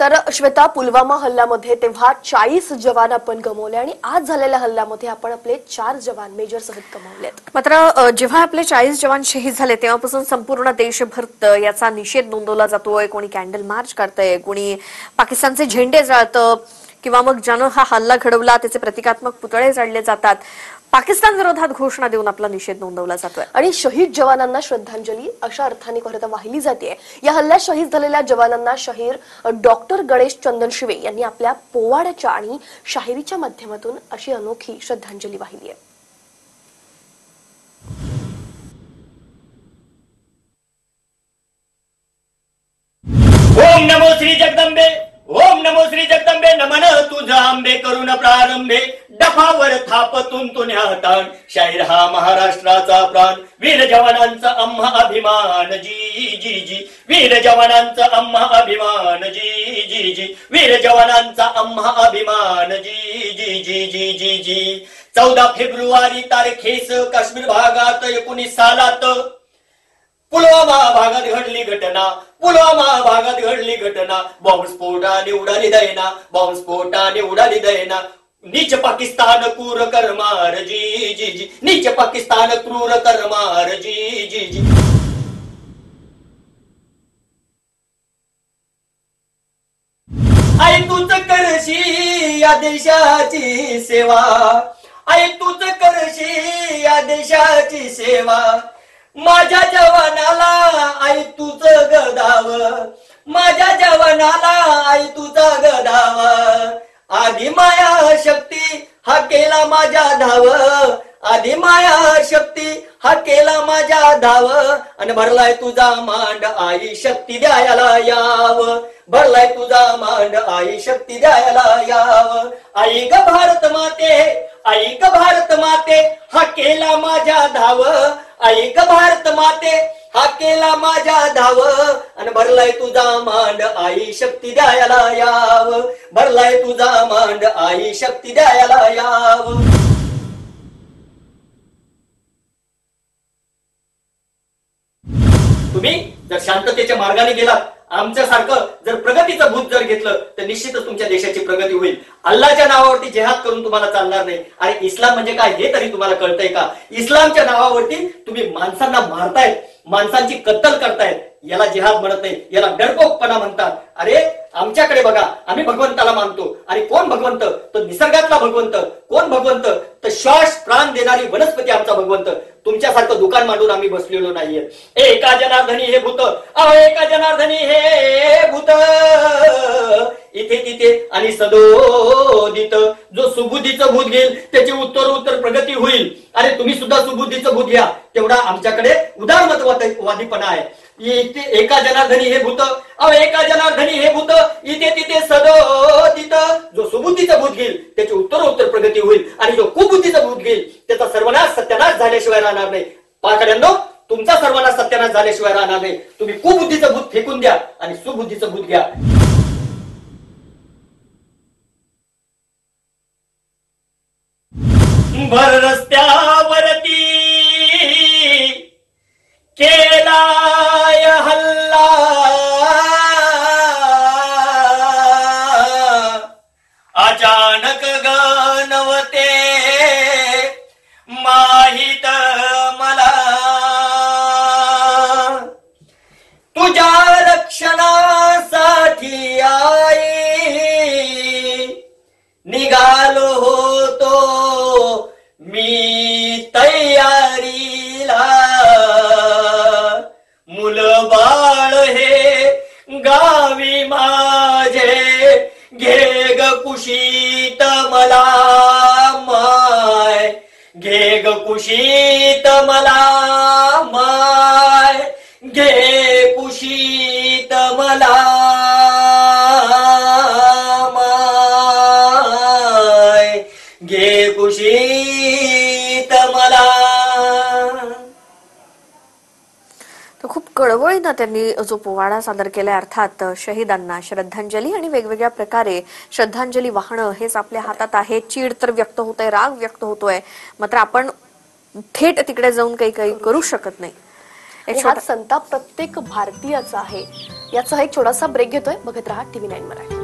तर श्वेता पुलवामा हल्ल्यामध्ये तेव्हा चाळीस जवान आपण गमवले आणि आज झालेल्या हल्ल्यामध्ये आपण आपले चार जवान मेजर सहित गमावलेत. मात्र जेव्हा आपले चाळीस जवान शहीद झाले तेव्हापासून संपूर्ण देशभर याचा निषेध नोंदवला जातोय. कोणी कॅन्डल मार्च करतंय कोणी पाकिस्तानचे झेंडे जाळतं. किंवा मग ज्यानं हा हल्ला घडवला त्याचे प्रतिकात्मक पुतळे जाळले जातात. पाकिस्तान विरोधात घोषणा देऊन आपला निषेध नोंदवला जातोय. आणि शहीद जवानांना श्रद्धांजली अशा अर्थाने खरं वाहिली जाते या हल्ल्यात शहीद झालेल्या जवानांना शहीर डॉक्टर गणेश चंदन शिवे यांनी आपल्या पोवाड्याच्या आणि शाहिरीच्या माध्यमातून अशी अनोखी श्रद्धांजली वाहिली आहे. तुझा आंबे करून प्रारंभे डफावर थापतून तुन्या ताण शाहीर हा महाराष्ट्राचा प्राण. वीर जवानांचा आम्हा अभिमान. जी जी जी. वीर जवानांचा आम्हा अभिमान. जी जी जी. वीर जवानांचा आम्हा अभिमान. जी जी जी जी जी जी. चौदा फेब्रुवारी तारखेस काश्मीर भागात एकोणीस सालात पुलवामा भागात घडली घटना पुलवामा भागात घडली घटना. बॉम्बस्फोटाने उडाली दैना बॉम्बस्फोटाने उडाली दैना नीच पाकिस्तान क्रूर करमार जी जी जी. नीच पाकिस्तान क्रूर करमार जी जी जी. आई तूच करशी या देशाची सेवा. आई तूच करशी या देशाची सेवा. माझ्या जवानाला आई तुझ गदाव. माझ्या जवानाला आई तुझा गदाव. आधी माया शक्ती हा केला माझ्या धाव. आधी माया शक्ती हा केला माझ्या धाव. आणि भरलाय तुझा मांड आई शक्ती द्यायला याव. भरलाय तुझा मांड आई शक्ती द्यायला याव. आई ग भारत माते आई ग भारत माते हा केला माझ्या धाव. ऐक भारत माते हा केला माझ्या धाव. आणि भरलाय तुझा मांड आई शक्ती द्यायला याव. भरलाय तुझा मांड आई शक्ती द्यायला याव. तुम्ही जर शांततेच्या मार्गाने गेलात आमच्यासारखं जर प्रगतीचं भूत जर घेतलं तर निश्चितच तुमच्या देशाची प्रगती होईल. अल्लाच्या नावावरती जेहाद करून तुम्हाला चालणार नाही. आणि इस्लाम म्हणजे काय हे तरी तुम्हाला कळतंय का? इस्लामच्या नावावरती तुम्ही माणसांना मारतायत माणसांची कत्तल करतायत. याला जिहाद म्हणत नाही याला डरपोकपणा म्हणतात. अरे आमच्याकडे बघा आम्ही भगवंताला मानतो. आणि कोण भगवंत? तर निसर्गातला भगवंत. कोण भगवंत? तर श्वास प्राण देणारी वनस्पती आमचा भगवंत. तुमच्यासारखं दुकान मांडून आम्ही बसलेलो नाहीये. एका जनार्दनी हे भूत. अहो एका जनार्दनी हे भूत. इथे तिथे आणि सदोदित. जो सुबुद्धीचं भूत घेईल त्याची उत्तर उत्तर प्रगती होईल. अरे तुम्ही सुद्धा सुबुद्धीचं भूत घ्या. तेवढा आमच्याकडे उदारमतवादीपणा आहे. इथे एका जनार्दनी हे भूत अहो एका जनार्दनी हे भूत इथे तिथे सद तिथं. जो सुबुद्धीचा भूत घेईल त्याची उत्तर उत्तर प्रगती होईल आणि जो कुबुद्धीचा भूत घेईल त्याचा सर्वनाश सत्यानाश झाल्याशिवाय राहणार नाही. पाकड्यांनो तुमचा सर्वनाश सत्यानाश झाल्याशिवाय राहणार नाही. तुम्ही कुबुद्धीचं भूत फेकून द्या आणि सुबुद्धीचं भूत घ्या. भर रस्त्यावरती केला निघालो होतो. मी तयारीला. मुलं बाळ हे गावी माझे. घे ग कुशीत कळवळीनं त्यांनी जो पोवाडा सादर केलाय अर्थात शहीदांना श्रद्धांजली आणि वेगवेगळ्या प्रकारे श्रद्धांजली वाहणं हेच आपल्या हातात आहे. चीड तर व्यक्त होतोय राग व्यक्त होतोय. मात्र आपण थेट तिकडे जाऊन काही काही करू शकत नाही. हा संताप प्रत्येक भारतीयाचा आहे. याचा एक छोटासा ब्रेक घेतोय. बघत राहा टीव्ही नाईन मराठी.